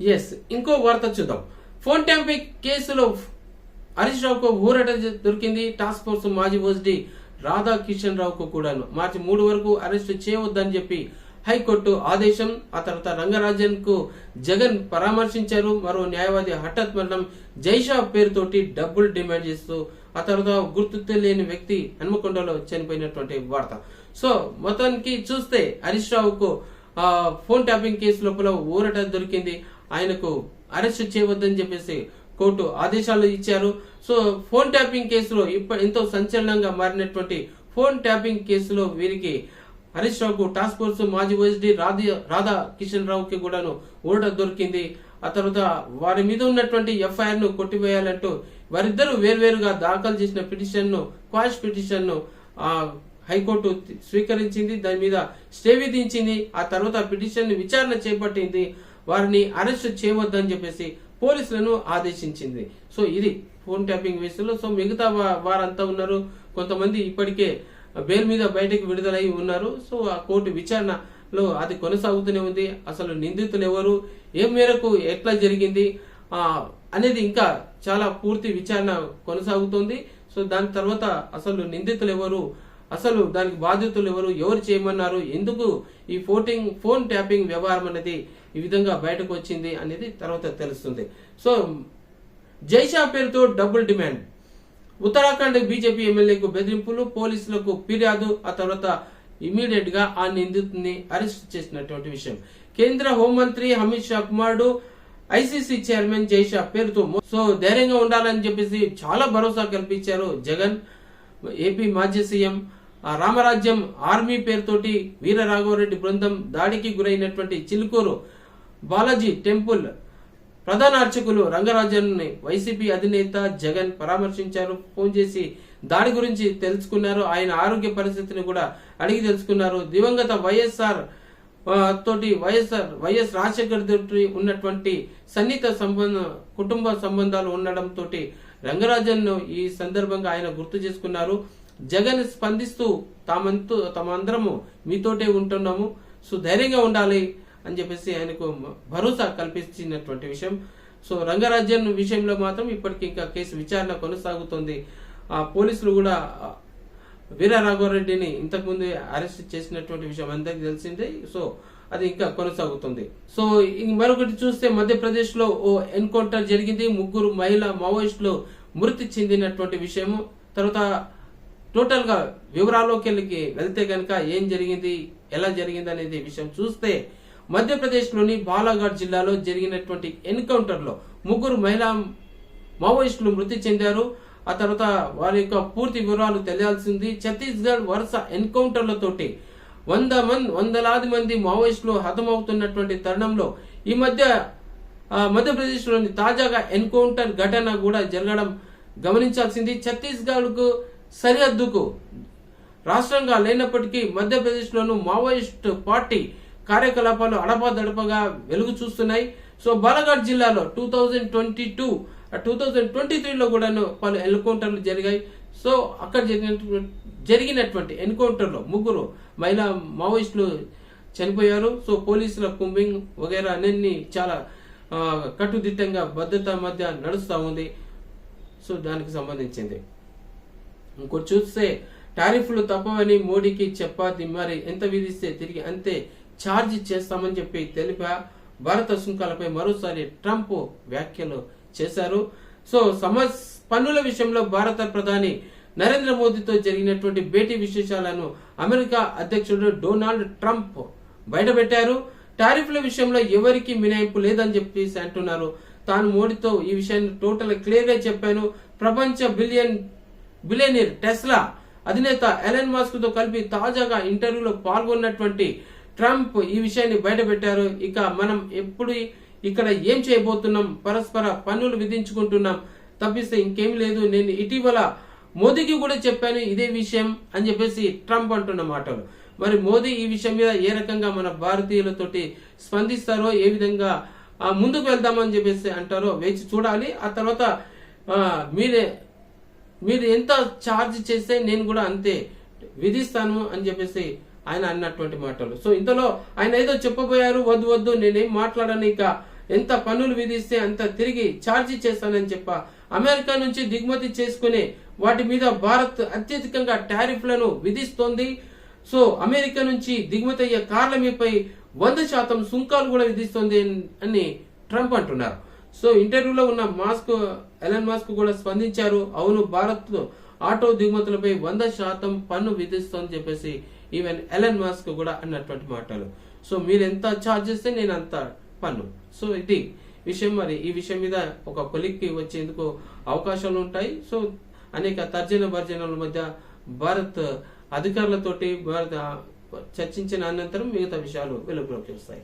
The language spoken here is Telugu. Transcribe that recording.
ఎస్ ఇంకో వార్త చూద్దాం. ఫోన్ ట్యాంపింగ్ కేసులో హరీష్ రావుకు ఊరట దొరికింది. టాస్క్ ఫోర్స్ మాజీ ఓఎస్డి రాధా కిషన్ రావుకు కూడాను. మార్చి మూడు వరకు అరెస్ట్ చేయవద్దని చెప్పి హైకోర్టు ఆదేశం. ఆ తర్వాత రంగరాజన్కు జగన్ పరామర్శించారు. మరో న్యాయవాది హఠాత్ మరణం. జైషా పేరుతోటి డబ్బులు డిమాండ్ చేస్తూ ఆ తర్వాత గుర్తు తెలియని వ్యక్తి హన్మకొండలో చనిపోయినటువంటి వార్త. సో మొత్తానికి చూస్తే హరీష్ రావుకు ఫోన్ ట్యాపింగ్ కేసు లోపల ఊరట దొరికింది. ఆయనకు అరెస్ట్ చేయవద్దని చెప్పేసి కోర్టు ఆదేశాలు ఇచ్చారు. సో ఫోన్ ట్యాపింగ్ కేసులో ఇప్ప ఎంతో సంచలనంగా మారినటువంటి ఫోన్ ట్యాపింగ్ కేసులో వీరికి హరీష్ రావుకు టాస్క్ ఫోర్స్ మాజీ ఓఎస్డీ రాధా రాధా కిషన్ రావుకి కూడాను ఊరట దొరికింది. ఆ తర్వాత వారి మీద ఉన్నటువంటి ఎఫ్ఐఆర్ను కొట్టివేయాలంటూ వారిద్దరూ వేర్వేరుగా దాఖలు చేసిన పిటిషన్ను క్వాష్ పిటిషన్ను హైకోర్టు స్వీకరించింది. దాని మీద స్టే విధించింది. ఆ తర్వాత పిటిషన్ విచారణ చేపట్టింది. వారిని అరెస్ట్ చేయవద్దని చెప్పేసి పోలీసులను ఆదేశించింది. సో ఇది ఫోన్ ట్యాపింగ్ విషయంలో. సో మిగతా వారంతా ఉన్నారు. కొంతమంది ఇప్పటికే బెయిల్ మీద బయటకు విడుదలై ఉన్నారు. సో ఆ కోర్టు విచారణలో అది కొనసాగుతూనే ఉంది. అసలు నిందితులు ఎవరు? ఏ మేరకు? ఎట్లా జరిగింది? అనేది ఇంకా చాలా పూర్తి విచారణ కొనసాగుతోంది. సో దాని తర్వాత అసలు నిందితులు ఎవరు? అసలు దానికి బాధ్యతలు ఎవరు ఎవరు చేయమన్నారు ఎందుకు ఈ ఫోటింగ్ ఫోన్ ట్యాపింగ్ వ్యవహారం అనేది ఈ విధంగా బయటకు వచ్చింది అనేది తర్వాత తెలుస్తుంది. సో జైషా పేరుతో డబుల్ డిమాండ్. ఉత్తరాఖండ్ బీజేపీ ఎమ్మెల్యేకు బెదిరింపులు పోలీసులకు ఫిర్యాదు ఆ తర్వాత ఇమీడియట్గా ఆ నిందితుడిని అరెస్ట్ చేసినటువంటి విషయం. కేంద్ర హోంమంత్రి అమిత్ షా కుమారుడు ఐసీసీ చైర్మన్ జైషా పేరుతో సో ధైర్యంగా ఉండాలని చెప్పేసి చాలా భరోసా కల్పించారు జగన్. ఏపీ మాజీ సీఎం ఆ రామరాజ్యం ఆర్మీ పేరుతోటి వీర రాఘవరెడ్డి బృందం దాడికి గురైనటువంటి చిలుకూరు బాలాజీ టెంపుల్ ప్రధాన అర్చకులు రంగరాజన్ని వైసీపీ అధినేత జగన్ పరామర్శించారు ఫోన్ చేసి దాడి గురించి తెలుసుకున్నారు ఆయన ఆరోగ్య పరిస్థితిని కూడా అడిగి తెలుసుకున్నారు. దివంగత వైఎస్ఆర్ తోటి వైఎస్ఆర్ వైఎస్ రాజశేఖర్ తోటి ఉన్నటువంటి సన్నిహిత సంబంధ కుటుంబ సంబంధాలు ఉండడం తోటి రంగరాజన్ ఈ సందర్భంగా ఆయన గుర్తు చేసుకున్నారు. జగన్ స్పందిస్తూ తామంతు తమందరము మీతోటే ఉంటున్నాము సో ధైర్యంగా ఉండాలి అని చెప్పేసి ఆయనకు భరోసా కల్పించినటువంటి విషయం. సో రంగరాజ్యం విషయంలో మాత్రం ఇప్పటికీ ఇంకా కేసు విచారణ కొనసాగుతోంది. ఆ పోలీసులు కూడా వీర రాఘవరెడ్డిని ఇంతకుముందు అరెస్ట్ చేసినటువంటి విషయం అందరికీ తెలిసిందే. సో అది ఇంకా కొనసాగుతుంది. సో మరొకటి చూస్తే మధ్యప్రదేశ్లో ఓ ఎన్కౌంటర్ జరిగింది. ముగ్గురు మహిళా మావోయిస్టులు మృతి చెందినటువంటి విషయము. తర్వాత టోటల్గా వివరాల్లోకి వెళ్ళి వెళ్తే కనుక ఏం జరిగింది ఎలా జరిగింది అనేది విషయం చూస్తే మధ్యప్రదేశ్లోని బాలాఘాట్ జిల్లాలో జరిగినటువంటి ఎన్కౌంటర్లో ముగ్గురు మహిళా మావోయిస్టులు మృతి చెందారు. ఆ తర్వాత వారి యొక్క పూర్తి వివరాలు తెలియాల్సింది. ఛత్తీస్గఢ్ వరుస ఎన్కౌంటర్లతోటి వంద మంది వందలాది మంది మావోయిస్టులు హతమవుతున్నటువంటి తరుణంలో ఈ మధ్య మధ్యప్రదేశ్లోని తాజాగా ఎన్కౌంటర్ ఘటన కూడా జరగడం గమనించాల్సింది. ఛత్తీస్గఢ్కు సరిహద్దుకు. రాష్ట్రంగా లేనప్పటికీ మధ్యప్రదేశ్లోను మావోయిస్ట్ పార్టీ కార్యకలాపాలు అడపాదడపగా వెలుగు చూస్తున్నాయి. సో బాలఘాట్ జిల్లాలో two thousand twenty two two thousand twenty త్రీలో కూడాను పలు ఎన్కౌంటర్లు జరిగాయి. సో అక్కడ జరిగినటువంటి జరిగినటువంటి ఎన్కౌంటర్లో ముగ్గురు మహిళా మావోయిస్టులు చనిపోయారు. సో పోలీసుల కుంబింగ్ వగైరా అన్ని చాలా కట్టుదిట్టంగా భద్రత మధ్య నడుస్తూ ఉంది. సో దానికి సంబంధించింది. ఇంకోటి చూస్తే టారిఫ్లు తప్పవని మోడీకి చెప్పాది మరి ఎంత విధిస్తే తిరిగి అంతే ఛార్జ్ చేస్తామని చెప్పి తెలిపా భారత సుంకాలపై మరోసారి ట్రంప్ వ్యాఖ్యలు చేశారు. సో సమస్ పన్నుల విషయంలో భారత ప్రధాని నరేంద్ర మోదీతో జరిగినటువంటి భేటీ విశేషాలను అమెరికా అధ్యక్షుడు డొనాల్డ్ ట్రంప్ బయటపెట్టారు. టారిఫ్ల విషయంలో ఎవరికి మినాయింపు లేదని చెప్పేసి అంటున్నారు. తాను మోడీతో ఈ విషయాన్ని టోటల్ క్లియర్గా చెప్పాను. ప్రపంచ బిలియన్ బిలేనీర్ టెస్లా అధినేత ఎలన్ మాస్క్తో కలిపి తాజాగా ఇంటర్వ్యూలో పాల్గొన్నటువంటి ట్రంప్ ఈ విషయాన్ని బయటపెట్టారు. ఇక మనం ఎప్పుడు ఇక్కడ ఏం చేయబోతున్నాం? పరస్పర పన్నులు విధించుకుంటున్నాం. తప్పిస్తే ఇంకేం లేదు. నేను ఇటీవల మోదీకి కూడా చెప్పాను ఇదే విషయం అని చెప్పేసి ట్రంప్ అంటున్న మాటలు. మరి మోదీ ఈ విషయం మీద ఏ రకంగా మన భారతీయులతోటి స్పందిస్తారో ఏ విధంగా ముందుకు వెళ్దామని చెప్పేసి అంటారో వేచి చూడాలి. ఆ తర్వాత మీరే మీరు ఎంత ఛార్జ్ చేస్తే నేను కూడా అంతే విధిస్తాను అని చెప్పేసి ఆయన అన్నటువంటి మాటలు. సో ఇంతలో ఆయన ఏదో చెప్పబోయారు వద్దు వద్దు నేనేం మాట్లాడను ఇక ఎంత పన్నులు విధిస్తే అంత తిరిగి ఛార్జీ చేస్తానని చెప్ప అమెరికా నుంచి దిగుమతి చేసుకునే వాటి మీద భారత్ అత్యధికంగా టారిఫ్లను విధిస్తోంది. సో అమెరికా నుంచి దిగుమతి అయ్యే కార్ల మీపై వంద శాతం సుంకాలు కూడా విధిస్తోంది అని ట్రంప్ అంటున్నారు. సో ఇంటర్వ్యూలో ఉన్న మాస్క్ ఎలన్ మాస్క్ కూడా స్పందించారు. అవును భారత్ ఆటో దిగుమతులపై వంద శాతం పన్ను విధిస్తోంది చెప్పేసి ఈవెన్ ఎలన్ మాస్క్ కూడా అన్నటువంటి మాటలు. సో మీరు ఎంత ఛార్జ్ చేస్తే నేను అంత పన్ను. సో ఇది విషయం మరి. ఈ విషయం మీద ఒక కొలిక్కి వచ్చేందుకు అవకాశాలు ఉంటాయి. సో అనేక తర్జన భర్జనల మధ్య భారత్ అధికారులతోటి భారత చర్చించిన అనంతరం మిగతా విషయాలు వెలుగులోకి వస్తాయి.